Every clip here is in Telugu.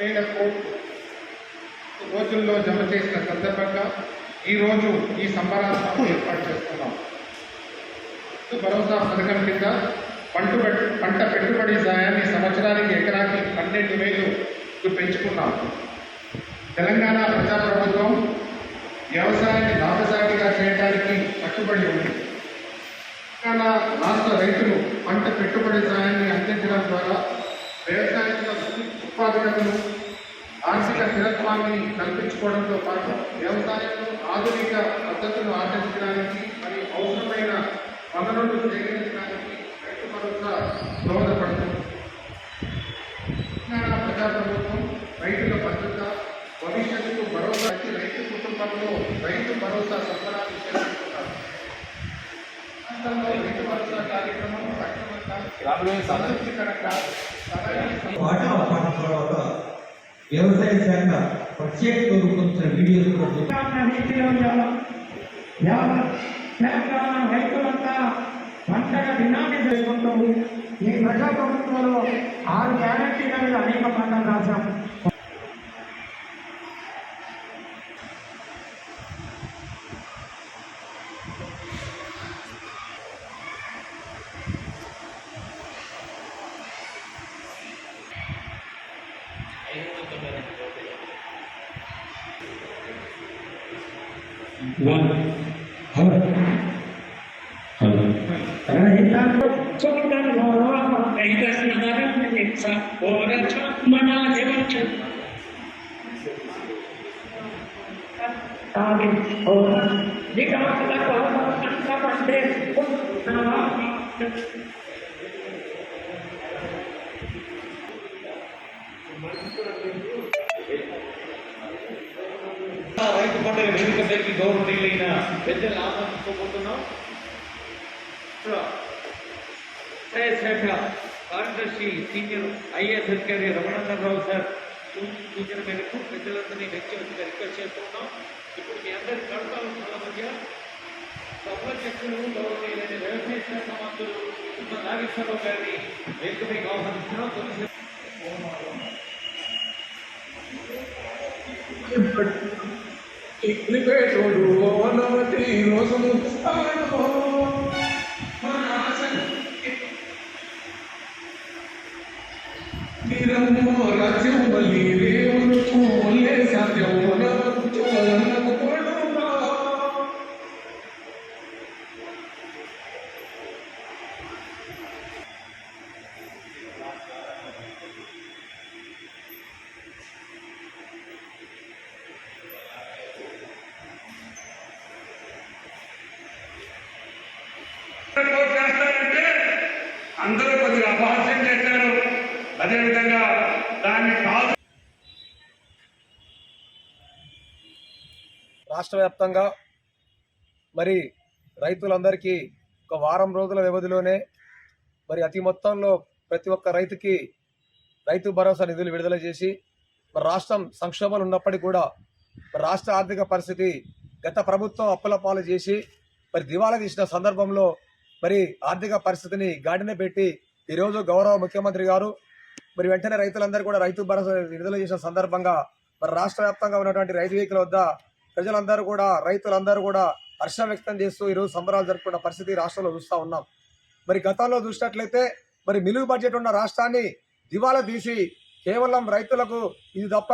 వేల కోట్లు రోజుల్లో జమ చేసిన సందర్భంగా ఈరోజు ఈ సంబరాత్మకం ఏర్పాటు చేస్తున్నాం. భరోసా పథకం కింద పంట పెట్టు పంట పెట్టుబడి సాయాన్ని సంవత్సరానికి ఎకరాకి పన్నెండు వేలు పెంచుకున్నాం. తెలంగాణ ప్రజాప్రభుత్వం వ్యవసాయాన్ని లాభసాటిగా చేయడానికి కట్టుబడి ఉంది. తెలంగాణ రాష్ట్ర రైతులు పంట పెట్టుబడి సాయాన్ని అందించడం ద్వారా వ్యవసాయంలో ఉత్పాదకతను ఆర్థిక స్థిరత్వాన్ని కల్పించుకోవడంతో పాటు వ్యవసాయంలో ఆధునిక పద్ధతులను ఆచరించడానికి మరియు అవసరమైన వనరులు సేకరించడానికి రైతు భరోసా దోహదపడుతుంది. తెలంగాణ ప్రజాప్రభుత్వం రైతుల భద్రత భవిష్యత్తుకు భరోసా ఇచ్చి కుటుంబంలో రైతు భరోసా సంబరాలు చేస్తున్నారు రాష్ట్రంలో రైతు భరోసా కార్యక్రమం సంతృప్తికరంగా తర్వాత వ్యవసాయ శాఖ ప్రత్యేక రూపొందించిన కూడా తెలంగాణ రైతులంతా పంటగా డిమాండ్ చేసుకుంటూ ఈ ప్రజా ప్రభుత్వంలో ఆరు గ్యారంటీల మీద అనేక పంటలు రాశాం రైతు స్మరణ ఓరచ మన దేవచ తాగి ఓర నికాల కోర పంట పండే రైతు పండుగ వేదిక పైకి గౌరవనీయులైన పెద్దలు ఆహ్వానించుకోబోతున్నాం వ్యవసాయ శాఖ కార్యదర్శి సీనియర్ ఐఏఎస్ అధికారి రమణాందర్ రావు సార్ సూచన మేరకు ప్రజలందరినీ వ్యక్తిగతంగా రిక్వెస్ట్ చేస్తున్నాం. ఇప్పుడు మీ అందరి కడతాల మధ్య సభాధ్యక్షులు గౌరవనీయులైన వ్యవసాయ శాఖ మంత్రులు ఉన్న నాగేశ్వరరావు గారిని వేదికపైకి ఆహ్వానిస్తున్నాం. తొలిసారి ఇగ్నిపేటోడు ఓనవతి రోజును అందరూ కొద్దిగా అపహాస్యం చేశారు. అదేవిధంగా దాన్ని కాదు రాష్ట్ర వ్యాప్తంగా మరి రైతులందరికీ ఒక వారం రోజుల వ్యవధిలోనే మరి అతి మొత్తంలో ప్రతి ఒక్క రైతుకి రైతు భరోసా నిధులు విడుదల చేసి మరి రాష్ట్రం సంక్షోభాలు ఉన్నప్పటికీ కూడా మరి రాష్ట్ర ఆర్థిక పరిస్థితి గత ప్రభుత్వం అప్పుల పాలు చేసి మరి దివాలా తీసిన సందర్భంలో మరి ఆర్థిక పరిస్థితిని గాడిన పెట్టి ఈరోజు గౌరవ ముఖ్యమంత్రి గారు మరి వెంటనే రైతులందరూ కూడా రైతు భరోసా విడుదల చేసిన సందర్భంగా మరి రాష్ట్ర వ్యాప్తంగా ఉన్నటువంటి రైతు వేకుల వద్ద ప్రజలందరూ కూడా రైతులందరూ కూడా హర్షం వ్యక్తం చేస్తూ ఈరోజు సంబరాలు జరుపుకున్న పరిస్థితి రాష్ట్రంలో చూస్తూ ఉన్నాం. మరి గతంలో చూసినట్లయితే మరి మిలుగు బడ్జెట్ ఉన్న రాష్ట్రాన్ని దివాలా తీసి కేవలం రైతులకు ఇది తప్ప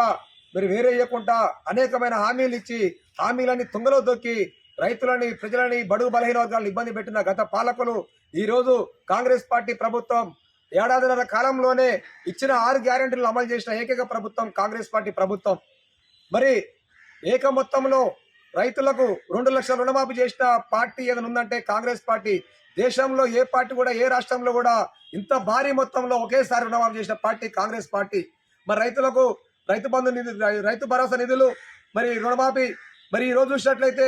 మరి వేరే ఇవ్వకుండా అనేకమైన హామీలు ఇచ్చి హామీలని తుంగలో దొక్కి రైతులని ప్రజలని బడుగు బలహీన వర్గాలను ఇబ్బంది పెట్టిన గత పాలకులు ఈరోజు కాంగ్రెస్ పార్టీ ప్రభుత్వం ఏడాదిన్నర కాలంలోనే ఇచ్చిన ఆరు గ్యారెంటీలను అమలు చేసిన ఏకైక ప్రభుత్వం కాంగ్రెస్ పార్టీ ప్రభుత్వం. మరి ఏక మొత్తంలో రైతులకు రెండు లక్షల రుణమాఫీ చేసిన పార్టీ ఏదైనా ఉందంటే కాంగ్రెస్ పార్టీ. దేశంలో ఏ పార్టీ కూడా ఏ రాష్ట్రంలో కూడా ఇంత భారీ మొత్తంలో ఒకేసారి రుణమాఫీ చేసిన పార్టీ కాంగ్రెస్ పార్టీ. మరి రైతులకు రైతు బంధు నిధి రైతు భరోసా నిధులు మరి రుణమాఫీ. మరి ఈ రోజు చూసినట్లయితే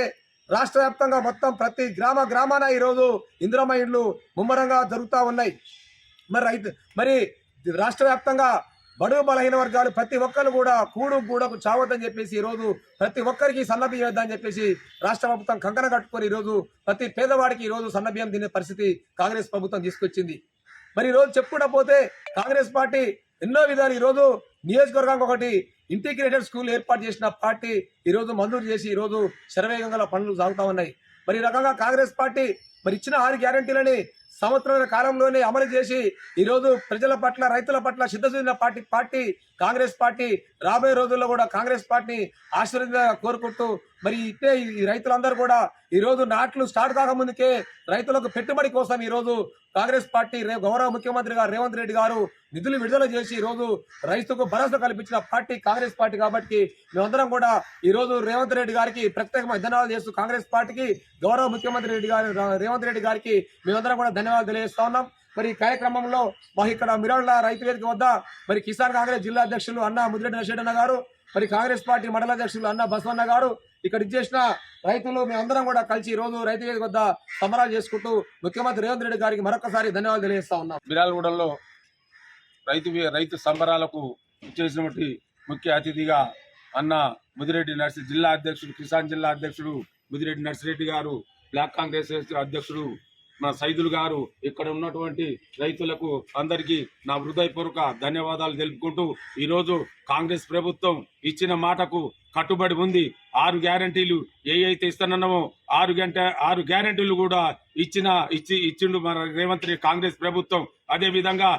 రాష్ట్ర వ్యాప్తంగా మొత్తం ప్రతి గ్రామ గ్రామాన ఈరోజు ఇందిరమ్మ ఇండ్లు ముమ్మరంగా జరుగుతూ ఉన్నాయి. మరి రైతు మరి రాష్ట్ర వ్యాప్తంగా బడుగు బలహీన వర్గాలు ప్రతి ఒక్కరు కూడా కూడు గూడకు చావద్దని చెప్పేసి ఈరోజు ప్రతి ఒక్కరికి సన్నబియ్యం ఇద్దని చెప్పేసి రాష్ట్ర ప్రభుత్వం కంకణ కట్టుకొని ఈరోజు ప్రతి పేదవాడికి ఈ రోజు సన్నబియ్యం తినే పరిస్థితి కాంగ్రెస్ ప్రభుత్వం తీసుకొచ్చింది. మరి ఈరోజు రోజు చెప్పుకుంటా పోతే కాంగ్రెస్ పార్టీ ఎన్నో విధాలు ఈరోజు నియోజకవర్గానికి ఒకటి ఇంటిగ్రేటెడ్ స్కూల్ ఏర్పాటు చేసిన పార్టీ ఈరోజు మంజూరు చేసి ఈరోజు శరవేగంగా పనులు సాగుతా ఉన్నాయి. మరి ఈ రకంగా కాంగ్రెస్ పార్టీ మరి ఇచ్చిన ఆరు గ్యారంటీలని సంవత్సరాల కాలంలోనే అమలు చేసి ఈ రోజు ప్రజల పట్ల రైతుల పట్ల సిద్ధ పార్టీ పార్టీ కాంగ్రెస్ పార్టీ రాబోయే రోజుల్లో కూడా కాంగ్రెస్ పార్టీ ఆశీర్వాదంగా కోరుకుంటూ మరి ఇట్టే ఈ రైతులందరూ కూడా ఈ రోజు నాట్లు స్టార్ట్ కాకముందుకే రైతులకు పెట్టుబడి కోసం ఈ రోజు కాంగ్రెస్ పార్టీ రే- గౌరవ ముఖ్యమంత్రి గారు రేవంత్ రెడ్డి గారు నిధులు విడుదల చేసి ఈ రోజు రైతుకు భరోసా కల్పించిన పార్టీ కాంగ్రెస్ పార్టీ కాబట్టి మేమందరం కూడా ఈ రోజు రేవంత్ రెడ్డి గారికి ప్రత్యేకమైన ధన్యవాదాలు చేస్తూ కాంగ్రెస్ పార్టీకి గౌరవ ముఖ్యమంత్రి రెడ్డి గారు రేవంత్ రెడ్డి గారికి మేమందరం కూడా ధన్యవాదాలు తెలియజేస్తా ఉన్నాం. మరి ఈ కార్యక్రమంలో మా ఇక్కడ మిరళ్ళ రైతు వేదిక వద్ద మరి కిసాన్ కాంగ్రెస్ జిల్లా అధ్యక్షులు అన్న ముదిరెడ్డి నరసేడన్న గారు మరి కాంగ్రెస్ పార్టీ మండల అధ్యక్షులు అన్న బసవన్న గారు ఇక్కడ ఇచ్చేసిన రైతులు మేమందరం కూడా కలిసి ఈ రోజు రైతు వేదిక వద్ద సంబరాలు చేసుకుంటూ ముఖ్యమంత్రి రేవంత్ రెడ్డి గారికి మరొకసారి ధన్యవాదాలు తెలియజేస్తా ఉన్నాం. మిరాలగూడలో రైతు రైతు సంబరాలకు ఇచ్చేసినటువంటి ముఖ్య అతిథిగా అన్న ముదిరెడ్డి నర్సి జిల్లా అధ్యక్షుడు కిసాన్ జిల్లా అధ్యక్షుడు ముదిరెడ్డి నర్సిరెడ్డి గారు బ్లాక్ కాంగ్రెస్ అధ్యక్షుడు నా సైదులు గారు ఇక్కడ ఉన్నటువంటి రైతులకు అందరికీ నా హృదయపూర్వక ధన్యవాదాలు తెలుపుకుంటూ ఈరోజు కాంగ్రెస్ ప్రభుత్వం ఇచ్చిన మాటకు కట్టుబడి ఉంది. ఆరు గ్యారంటీలు ఏ అయితే ఇస్తానన్నామో ఆరు గంట ఆరు గ్యారంటీలు కూడా ఇచ్చిన ఇచ్చి ఇచ్చిండు మన రేవంత్ రెడ్డి కాంగ్రెస్ ప్రభుత్వం. అదే విధంగా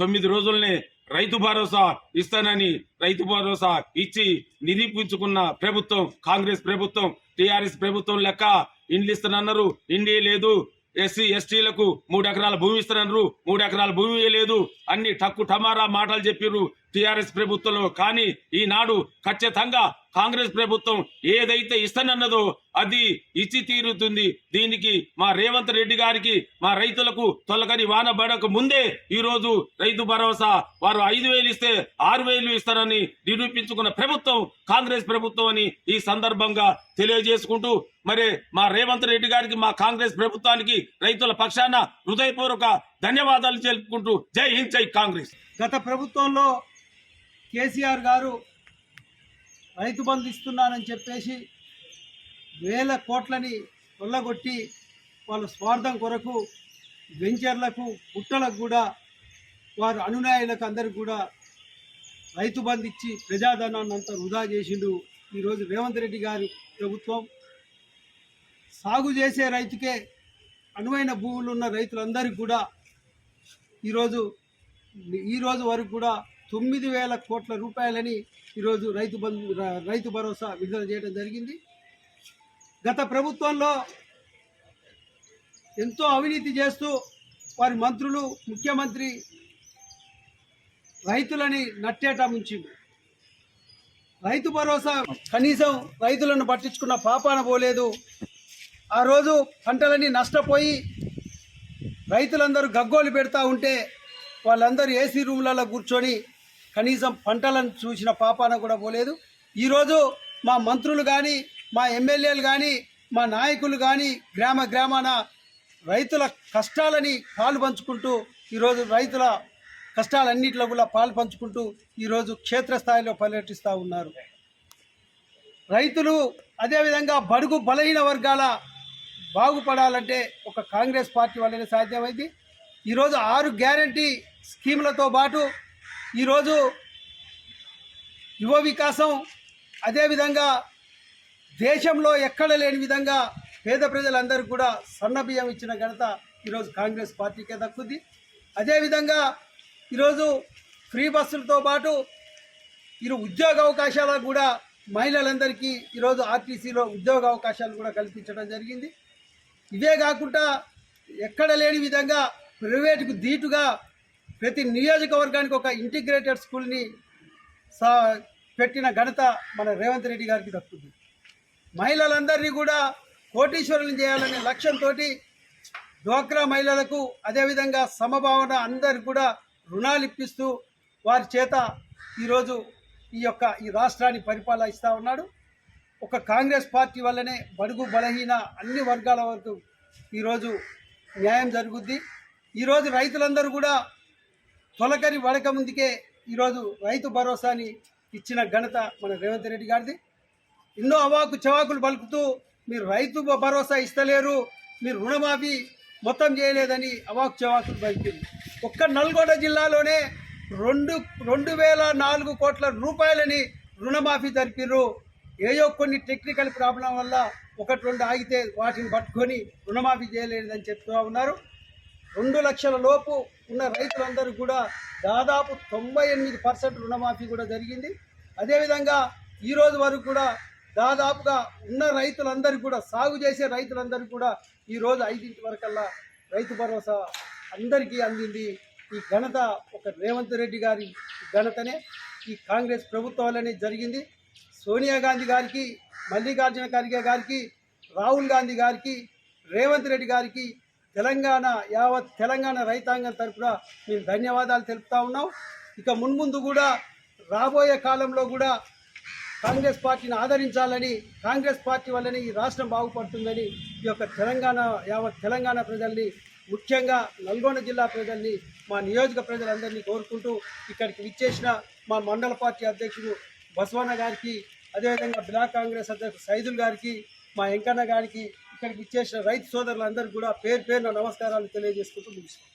తొమ్మిది రోజులనే రైతు భరోసా ఇస్తానని రైతు భరోసా ఇచ్చి నిరూపించుకున్న ప్రభుత్వం కాంగ్రెస్ ప్రభుత్వం టిఆర్ఎస్ ప్రభుత్వం లెక్క ఇండ్లు ఇస్తానన్నారు. ఇండి లేదు. ఎస్సీ ఎస్టీలకు మూడు ఎకరాల భూమి ఇస్తానన్నారు. మూడు ఎకరాల భూమి లేదు అన్ని టక్కు టమారా మాటలు చెప్పిర్రు. టిఆర్ఎస్ ప్రభుత్వంలో. కానీ ఈనాడు ఖచ్చితంగా కాంగ్రెస్ ప్రభుత్వం ఏదైతే ఇస్తానన్నదో అది ఇచ్చి తీరుతుంది. దీనికి మా రేవంత్ రెడ్డి గారికి మా రైతులకు తొలగని వాన పడక ముందే ఈ రోజు రైతు భరోసా. వారు ఐదు వేలు ఇస్తే ఆరు వేలు ఇస్తారని నిరూపించుకున్న ప్రభుత్వం కాంగ్రెస్ ప్రభుత్వం అని ఈ సందర్భంగా తెలియజేసుకుంటూ మరి మా రేవంత్ రెడ్డి గారికి మా కాంగ్రెస్ ప్రభుత్వానికి రైతుల పక్షాన హృదయపూర్వక ధన్యవాదాలు తెలుపుకుంటూ జై హింద్ జై కాంగ్రెస్. గత ప్రభుత్వంలో కేసీఆర్ గారు రైతు బంధు ఇస్తున్నానని చెప్పేసి వేల కోట్లని కొల్లగొట్టి వాళ్ళ స్వార్థం కొరకు వెంచర్లకు పుట్టలకు కూడా వారు అనునాయులకు అందరికి కూడా రైతు బంధు ఇచ్చి ప్రజాధనాన్ని అంతా వృధా చేసిండు ఈరోజు రేవంత్ రెడ్డి గారి ప్రభుత్వం. సాగు చేసే రైతుకే అనువైన భూములు ఉన్న రైతులందరికీ కూడా ఈరోజు ఈరోజు వరకు కూడా తొమ్మిది వేల కోట్ల రూపాయలని ఈరోజు రైతు బంధు రైతు భరోసా విడుదల చేయడం జరిగింది. గత ప్రభుత్వంలో ఎంతో అవినీతి చేస్తూ వారి మంత్రులు ముఖ్యమంత్రి రైతులని నట్టేట ముంచింది. రైతు భరోసా కనీసం రైతులను పట్టించుకున్న పాపాన పోలేదు. ఆ రోజు పంటలన్నీ నష్టపోయి రైతులందరూ గగ్గోలు పెడతా ఉంటే వాళ్ళందరూ ఏసీ రూమ్లలో కూర్చొని కనీసం పంటలను చూసిన పాపాన కూడా పోలేదు. ఈరోజు మా మంత్రులు కానీ మా ఎమ్మెల్యేలు కానీ మా నాయకులు కానీ గ్రామ గ్రామాన రైతుల కష్టాలని పాలు పంచుకుంటూ ఈరోజు రైతుల కష్టాలన్నింటిలో కూడా పాలు పంచుకుంటూ ఈరోజు క్షేత్రస్థాయిలో పర్యటిస్తూ ఉన్నారు. రైతులు అదేవిధంగా బడుగు బలహీన వర్గాల బాగుపడాలంటే ఒక కాంగ్రెస్ పార్టీ వల్లనే సాధ్యమైంది. ఈరోజు ఆరు గ్యారంటీ స్కీములతో పాటు ఈరోజు యువ వికాసం అదేవిధంగా దేశంలో ఎక్కడ లేని విధంగా పేద ప్రజలందరికీ కూడా సన్న బియ్యం ఇచ్చిన ఘనత ఈరోజు కాంగ్రెస్ పార్టీకే దక్కుద్ది. అదేవిధంగా ఈరోజు ఫ్రీ బస్సులతో పాటు ఇరు ఉద్యోగ అవకాశాలకు కూడా మహిళలందరికీ ఈరోజు ఆర్టీసీలో ఉద్యోగ అవకాశాలు కూడా కల్పించడం జరిగింది. ఇవే కాకుండా ఎక్కడ లేని విధంగా ప్రైవేటుకు ధీటుగా ప్రతి నియోజకవర్గానికి ఒక ఇంటిగ్రేటెడ్ స్కూల్ని సా పెట్టిన ఘనత మన రేవంత్ రెడ్డి గారికి దక్కుతుంది. మహిళలందరినీ కూడా కోటీశ్వరులు చేయాలనే లక్ష్యంతో డ్వాక్రా మహిళలకు అదేవిధంగా సమభావన అందరు కూడా రుణాలు ఇప్పిస్తూ వారి చేత ఈరోజు ఈ యొక్క ఈ రాష్ట్రాన్ని పరిపాలిస్తూ ఉన్నాడు. ఒక కాంగ్రెస్ పార్టీ వల్లనే బడుగు బలహీన అన్ని వర్గాల వరకు ఈరోజు న్యాయం జరుగుద్ది. ఈరోజు రైతులందరూ కూడా తొలకరి వడక ముందుకే ఈరోజు రైతు భరోసాని ఇచ్చిన ఘనత మన రేవంత్ రెడ్డి గారిది. ఎన్నో అవాకు చవాకులు పలుకుతూ మీరు రైతు భరోసా ఇస్తలేరు మీరు రుణమాఫీ మొత్తం చేయలేదని అవాకు చవాకులు పలికింది. ఒక్క నల్గొండ జిల్లాలోనే రెండు రెండు వేల నాలుగు కోట్ల రూపాయలని రుణమాఫీ జరిపిర్రు. ఏయో కొన్ని టెక్నికల్ ప్రాబ్లం వల్ల ఒకటి రెండు ఆగితే వాటిని పట్టుకొని రుణమాఫీ చేయలేదని చెప్తూ ఉన్నారు. రెండు లక్షల లోపు ఉన్న రైతులందరూ కూడా దాదాపు తొంభై ఎనిమిది పర్సెంట్ రుణమాఫీ కూడా జరిగింది. అదేవిధంగా ఈరోజు వరకు కూడా దాదాపుగా ఉన్న రైతులందరూ కూడా సాగు చేసే రైతులందరూ కూడా ఈరోజు ఐదింటి వరకల్లా రైతు భరోసా అందరికీ అందింది. ఈ ఘనత ఒక రేవంత్ రెడ్డి గారి ఘనతనే. ఈ కాంగ్రెస్ ప్రభుత్వం వల్లనే జరిగింది. సోనియా గాంధీ గారికి మల్లికార్జున ఖర్గే గారికి రాహుల్ గాంధీ గారికి రేవంత్ రెడ్డి గారికి తెలంగాణ యావత్ తెలంగాణ రైతాంగం తరఫున మేము ధన్యవాదాలు తెలుపుతా ఉన్నాం. ఇక మున్ముందు కూడా రాబోయే కాలంలో కూడా కాంగ్రెస్ పార్టీని ఆదరించాలని కాంగ్రెస్ పార్టీ వల్లనే ఈ రాష్ట్రం బాగుపడుతుందని ఈ యొక్క తెలంగాణ యావత్ తెలంగాణ ప్రజల్ని ముఖ్యంగా నల్గొండ జిల్లా ప్రజల్ని మా నియోజక ప్రజలందరినీ కోరుకుంటూ ఇక్కడికి విచ్చేసిన మా మండల పార్టీ అధ్యక్షుడు బసవన్న గారికి అదేవిధంగా బ్లాక్ కాంగ్రెస్ అధ్యక్షుడు సైదుల్ గారికి మా వెంకన్న గారికి ఇక్కడికి ఇచ్చేసిన రైతు సోదరులందరికీ కూడా పేరు పేరున నమస్కారాలు తెలియజేసుకుంటూ ముగిస్తాం